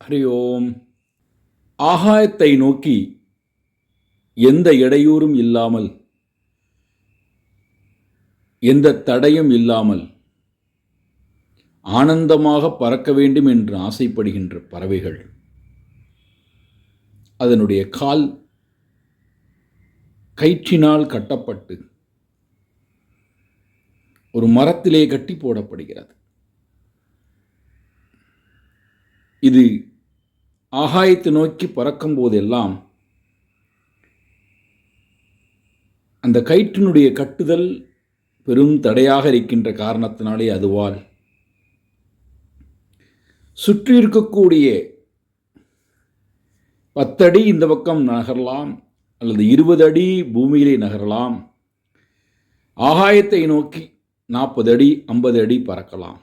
ஹரி ஓம் ஆகாயத்தை நோக்கி எந்த இடையூறும் இல்லாமல் எந்த தடையும் இல்லாமல் ஆனந்தமாக பறக்க வேண்டும் என்று ஆசைப்படுகின்ற பறவைகள் அதனுடைய கால் கயிற்றினால் கட்டப்பட்டு ஒரு மரத்திலே கட்டி போடப்படுகிறது. இது ஆகாயத்தை நோக்கி பறக்கும் போதெல்லாம் அந்த கயிற்றினுடைய கட்டுதல் பெரும் தடையாக இருக்கின்ற காரணத்தினாலே அதுவால் சுற்றி இருக்கக்கூடிய பத்தடி இந்த பக்கம் நகரலாம் அல்லது இருபது அடி பூமியிலே நகரலாம். ஆகாயத்தை நோக்கி நாற்பது அடி ஐம்பது அடி பறக்கலாம்.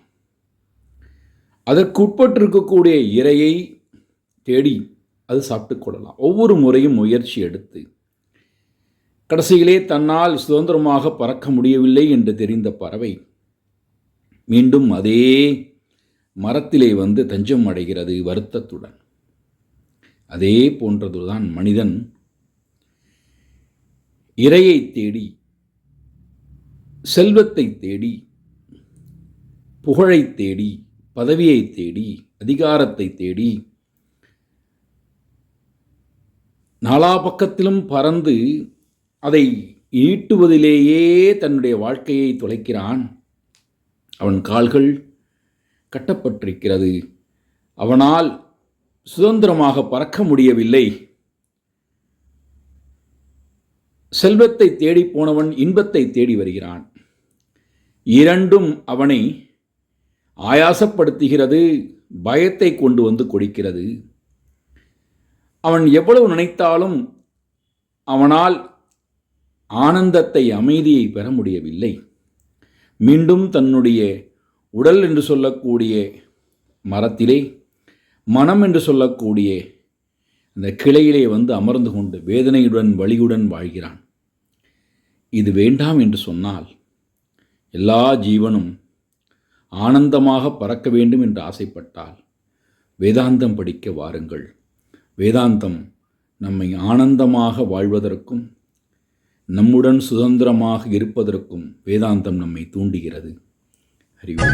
அதற்குட்பட்டிருக்கக்கூடிய இரையை தேடி அது சாப்பிட்டு கொள்ளலாம். ஒவ்வொரு முறையும் முயற்சி எடுத்து கடைசியிலே தன்னால் சுதந்திரமாக பறக்க முடியவில்லை என்று தெரிந்த பறவை மீண்டும் அதே மரத்திலே வந்து தஞ்சம் அடைகிறது வருத்தத்துடன். அதே போன்றதுதான் மனிதன் இரையை தேடி செல்வத்தை தேடி புகழை தேடி பதவியை தேடி அதிகாரத்தை தேடி நாலா பக்கத்திலும் பறந்து அதை ஈட்டுவதிலேயே தன்னுடைய வாழ்க்கையை தொலைக்கிறான். அவன் கால்கள் கட்டப்பட்டிருக்கிறது. அவனால் சுதந்திரமாக பறக்க முடியவில்லை. செல்வத்தை தேடி போனவன் இன்பத்தை தேடி வருகிறான். இரண்டும் அவனை ஆயாசப்படுத்துகிறது பயத்தை கொண்டு வந்து கொடுக்கிறது. அவன் எவ்வளவு நினைத்தாலும் அவனால் ஆனந்தத்தை அமைதியை பெற முடியவில்லை. மீண்டும் தன்னுடைய உடல் என்று சொல்லக்கூடிய மரத்திலே மனம் என்று சொல்லக்கூடிய அந்த கிளையிலே வந்து அமர்ந்து கொண்டு வேதனையுடன் வழியுடன் வாழ்கிறான். இது வேண்டாம் என்று சொன்னால் எல்லா ஜீவனும் ஆனந்தமாக பறக்க வேண்டும் என்று ஆசைப்பட்டால் வேதாந்தம் படிக்க வாருங்கள். வேதாந்தம் நம்மை ஆனந்தமாக வாழ்வதற்கும் நம்முடன் சுதந்திரமாக இருப்பதற்கும் வேதாந்தம் நம்மை தூண்டுகிறது. அறிவு